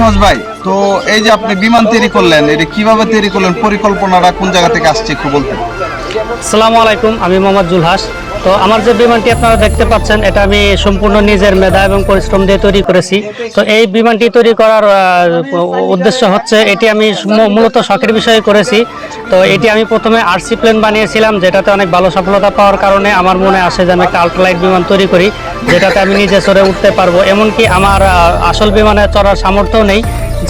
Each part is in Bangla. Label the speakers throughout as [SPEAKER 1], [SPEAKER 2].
[SPEAKER 1] নাজমুজ ভাই, তো এই যে আপনি বিমান তৈরি করলেন, এটা কীভাবে তৈরি করলেন, পরিকল্পনাটা কোন জায়গা থেকে আসছে একটু বলতে
[SPEAKER 2] আসসালামু আলাইকুম, আমি মোহাম্মদ জুলহাস। তো আমার যে বিমানটি আপনারা দেখতে পাচ্ছেন, এটা আমি সম্পূর্ণ নিজের মেধা এবং পরিশ্রম দিয়ে তৈরি করেছি। তো এই বিমানটি তৈরি করার উদ্দেশ্য হচ্ছে, এটি আমি মূলত শখের বিষয়ে করেছি। তো এটি আমি প্রথমে আরসি প্লেন বানিয়েছিলাম, যেটাতে অনেক ভালো সফলতা পাওয়ার কারণে আমার মনে আসে যে আমি একটা আল্ট্রালাইট বিমান তৈরি করি, যেটাতে আমি নিজে চড়ে উঠতে পারব। এমনকি আমার আসল বিমানে চড়ার সামর্থ্য নেই।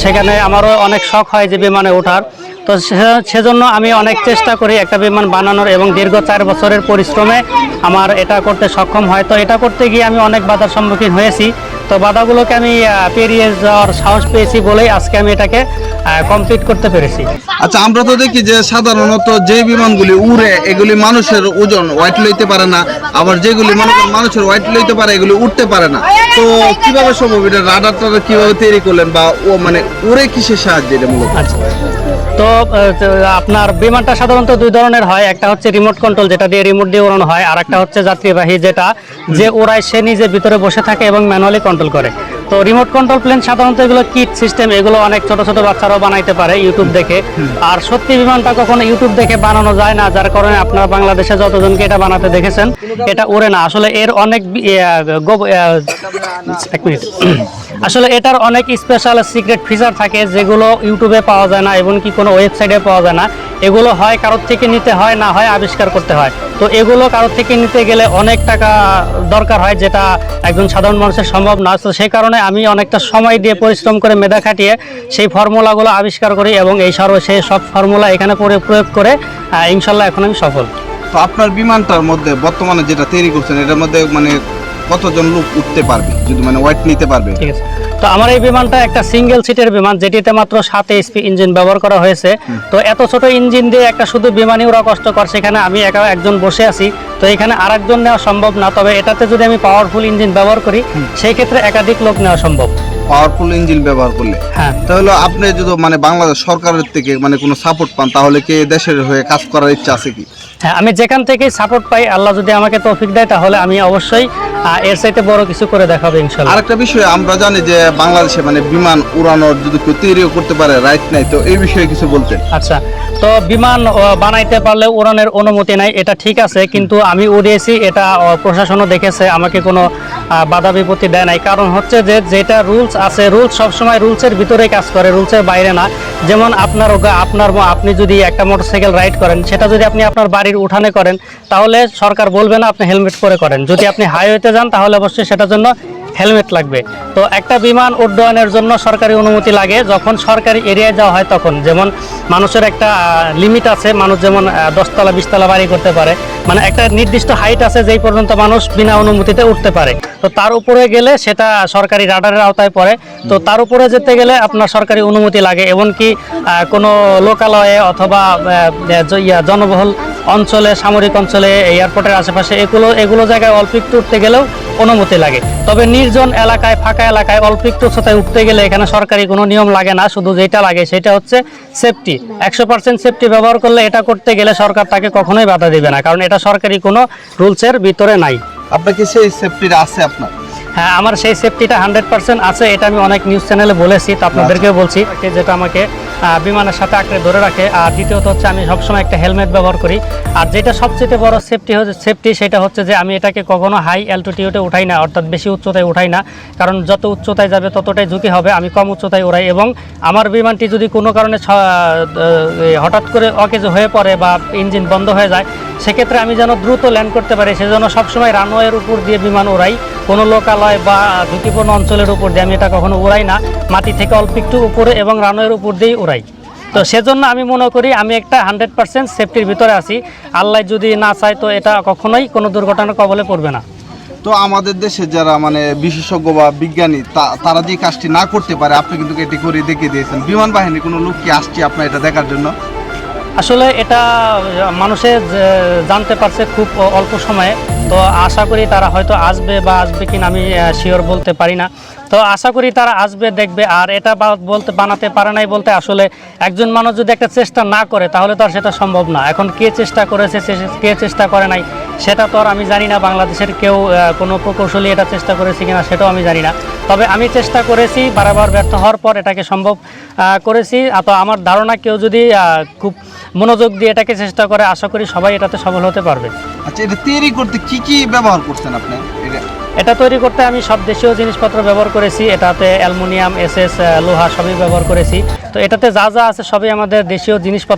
[SPEAKER 2] সেখানে আমারও অনেক শখ হয় যে বিমানে ওঠার। তো সেজন্য আমি অনেক চেষ্টা করি একটা বিমান বানানোর এবং দীর্ঘ চার বছরের পরিশ্রমে আমার এটা করতে সক্ষম হয়। তো এটা করতে গিয়ে আমি অনেক বাধার সম্মুখীন হয়েছি। তো বাধাগুলোকে আমি পেরিয়ে যাওয়ার সাহস পেয়েছি বলেই আজকে আমি এটাকে কমপ্লিট করতে পেরেছি।
[SPEAKER 1] আচ্ছা আমরা তো দেখি যে সাধারণত যে বিমানগুলি উড়ে এগুলি মানুষের ওজন ওয়েট লইতে পারে না। আবার যেগুলি মনে করেন মানুষের ওয়েট লইতে পারে এগুলি উঠতে পারে না। তো কীভাবে সম্ভব? এটা রাডার টাডার কীভাবে তৈরি করলেন বা ও মানে উড়ে কিসের সাহায্যে এটা মূলত?
[SPEAKER 2] আচ্ছা। তো আপনার বিমানটা সাধারণত দুই ধরনের হয়। একটা হচ্ছে রিমোট কন্ট্রোল যেটা দিয়ে রিমোট দিয়ে ওড়ানো হয়, আর একটা হচ্ছে যাত্রীবাহী, যেটা যে ওড়ায় সে নিজে ভিতরে বসে থাকে এবং ম্যানুয়ালি কন্ট্রোল করে। তো রিমোট কন্ট্রোল প্লেন সাধারণত এগুলো কিট সিস্টেম এগুলো অনেক ছোট ছোট বাচ্চারাও বানাইতে পারে ইউটিউব দেখে। আর সত্যি বিমানটা কখনো ইউটিউব দেখে বানানো যায় না, যার কারণে আপনারা বাংলাদেশে যতজনকে এটা বানাতে দেখেছেন, এটা ওড়ে না। আসলে এর অনেক আসলে এটার অনেক স্পেশাল সিক্রেট ফিচার থাকে, যেগুলো ইউটিউবে পাওয়া যায় না, এমনকি কোনো ওয়েবসাইটে পাওয়া যায় না। এগুলো হয় কারোর থেকে নিতে হয়, না হয় আবিষ্কার করতে হয়। তো এগুলো কারোর থেকে নিতে গেলে অনেক টাকা দরকার হয়, যেটা একজন সাধারণ মানুষের সম্ভব না। তো সেই কারণে আমি অনেকটা সময় দিয়ে পরিশ্রম করে মেধা খাটিয়ে সেই ফর্মুলাগুলো আবিষ্কার করি এবং এই সর্ব সেই সব ফর্মুলা এখানে পরে প্রয়োগ করে ইনশাল্লাহ এখন আমি সফল।
[SPEAKER 1] তো আপনার বিমানটার মধ্যে বর্তমানে যেটা তৈরি করছেন, এটার মধ্যে মানে কতজন লোক উঠতে পারবে? যদি মানে ওয়েট নিতে পারবে?
[SPEAKER 2] ঠিক আছে। তো আমার এই বিমানটা একটা সিঙ্গেল সিটের বিমান যেটিতে মাত্র সাত এইচপি ইঞ্জিন ব্যবহার করা হয়েছে। তো এত ছোট ইঞ্জিন দিয়ে একটা শুধু বিমানই ওরা কষ্টকর সেখানে আমি একা একজন বসে আছি। তো এখানে আরেকজন নেওয়া সম্ভব না তবে এটাতে যদি আমি পাওয়ারফুল ইঞ্জিন ব্যবহার করি সেই ক্ষেত্রে একাধিক লোক নেওয়া সম্ভব।
[SPEAKER 1] পাওয়ারফুল ইঞ্জিন ব্যবহার করলে?
[SPEAKER 2] হ্যাঁ।
[SPEAKER 1] তাহলে আপনি যদি মানে বাংলাদেশ সরকারের থেকে মানে কোনো সাপোর্ট পান তাহলে কি দেশের হয়ে কাজ করার ইচ্ছা আছে কি?
[SPEAKER 2] হ্যাঁ আমি যেখান থেকে সাপোর্ট পাই আল্লাহ যদি আমাকে তৌফিক দেয় তাহলে আমি অবশ্যই এর চাইতে বড় কিছু করে দেখাবো ইনশাল্লাহ।
[SPEAKER 1] আরেকটা বিষয় আমরা জানি যে বাংলাদেশে মানে বিমান উড়ানোর যদি কেউ তৈরিও করতে পারে রাইট নাই তো এই বিষয়ে কিছু বলতে
[SPEAKER 2] আচ্ছা তো বিমান বানাইতে পারলে উড়ানের অনুমতি নাই, এটা ঠিক আছে, কিন্তু আমি উড়িয়েছি, এটা প্রশাসনও দেখেছে, আমাকে কোনো বাধা বিপত্তি দেয় নাই। কারণ হচ্ছে যে, যেটা রুলস আছে রুলস সবসময় রুলসের ভিতরে কাজ করে রুলসের বাইরে না। যেমন আপনার আপনার আপনি যদি একটা মোটরসাইকেল রাইড করেন, সেটা যদি আপনি আপনার বাড়ির উঠানে করেন, তাহলে সরকার বলবে না আপনি হেলমেট পরে করেন। যদি আপনি হাইওয়েতে যান, তাহলে অবশ্যই সেটার জন্য হেলমেট লাগবে। তো একটা বিমান উড্ডয়নের জন্য সরকারি অনুমতি লাগে, যখন সরকারি এরিয়ায় যাওয়া হয় তখন। যেমন মানুষের একটা লিমিট আছে, মানুষ যেমন দশতলা, বিশতলা বাড়ি করতে পারে। মানে একটা নির্দিষ্ট হাইট আছে যেই পর্যন্ত মানুষ বিনা অনুমতিতে উঠতে পারে। তো তার উপরে গেলে সেটা সরকারি রাডারের আওতায় পড়ে। তো তার উপরে যেতে গেলে আপনার সরকারি অনুমতি লাগে, এমনকি কোনো লোকালয়ে অথবা জনবহুল অঞ্চলে, সামরিক অঞ্চলে এয়ারপোর্টের আশেপাশে, এগুলো এগুলো জায়গায় অল্প একটু উঠতে গেলেও অনুমতি লাগে। তবে নির্জন এলাকায়, ফাঁকা এলাকায়, অল্প একটু উচ্চতায় উঠতে গেলে এখানে সরকারি কোনো নিয়ম লাগে না, শুধু যেটা লাগে সেটা হচ্ছে সেফটি একশো পার্সেন্ট সেফটি ব্যবহার করলে এটা করতে গেলে সরকার তাকে কখনোই বাধা দেবে না, কারণ এটা সরকারি কোনো রুলসের ভিতরে নাই।
[SPEAKER 1] আপনাকে সেই সেফটিটা আছে আপনার?
[SPEAKER 2] হ্যাঁ আমার সেই সেফটিটা হান্ড্রেড পার্সেন্ট আছে এটা আমি অনেক নিউজ চ্যানেলে বলেছি তো আপনাদেরকেও বলছি যেটা আমাকে বিমানের সাথে আঁকড়ে ধরে রাখে। আর দ্বিতীয়ত হচ্ছে আমি সবসময় একটা হেলমেট ব্যবহার করি। আর যেটা সবচেয়ে বড় সেফটি হচ্ছে সেফটি সেটা হচ্ছে যে আমি এটাকে কখনো হাই অ্যালটিটিউডে উঠাই না অর্থাৎ বেশি উচ্চতায় উঠাই না। কারণ যত উচ্চতায় যাবে ততটাই ঝুঁকি হবে আমি কম উচ্চতায় উড়াই। এবং আমার বিমানটি যদি কোনো কারণে হঠাৎ করে অকেজ হয়ে পড়ে বা ইঞ্জিন বন্ধ হয়ে যায় সেক্ষেত্রে আমি যেন দ্রুত ল্যান্ড করতে পারি সেজন্য সবসময় রানওয়ের উপর দিয়ে বিমান উড়াই। কোনো লোকালয় বা ঝুঁকিপূর্ণ অঞ্চলের উপর দিয়ে আমি এটা কখনো উড়াই না। মাটি থেকে অল্প একটু উপরে এবং রানওয়ের উপর দিয়েই উড়াই। তো সেজন্য আমি মনে করি আমি একটা হান্ড্রেড পার্সেন্ট সেফটির ভিতরে আছি। আল্লাহ যদি না চায় তো এটা কখনোই কোনো দুর্ঘটনার কবলে পড়বে না।
[SPEAKER 1] তো আমাদের দেশে যারা মানে বিশেষজ্ঞ বা বিজ্ঞানী তারা যে কাজটি না করতে পারে আপনি কিন্তু এটি করে দেখিয়ে দিয়েছেন। বিমান বাহিনী কোনো লোক কি আসছে আপনার এটা দেখার জন্য?
[SPEAKER 2] আসলে এটা মানুষে যে- জানতে পারছে খুব অল্প সময়ে। তো আশা করি তারা হয়তো আসবে বা আসবে কিনা আমি শিওর বলতে পারি না। তো আশা করি তারা আসবে, দেখবে। আর এটা বলতে, বানাতে পারে নাই বলতে আসলে একজন মানুষ যদি একটা চেষ্টা না করে, তাহলে তো আর সেটা সম্ভব না। এখন কে চেষ্টা করেছে কে চেষ্টা করে নাই, সেটা তো আর আমি জানি না। বাংলাদেশের কেউ কোনো প্রকৌশলী এটা চেষ্টা করেছে কিনা সেটাও আমি জানি না। তবে আমি চেষ্টা করেছি, বারবার ব্যর্থ হওয়ার পর এটাকে সম্ভব করেছি। তো আমার ধারণা কেউ যদি খুব মনোযোগ দিয়ে এটাকে চেষ্টা করে, আশা করি সবাই এটাতে সফল হতে পারবে।
[SPEAKER 1] আচ্ছা এটা তৈরি করতে কি কি ব্যবহার করছেন আপনি?
[SPEAKER 2] এটা তৈরি করতে আমি সব দেশীয় জিনিসপত্র ব্যবহার করেছি। এটাতে অ্যালুমিনিয়াম, এসএস লোহা সবই ব্যবহার করেছি। তো এটাতে যা যা আছে সবই আমাদের দেশীয় জিনিসপত্র।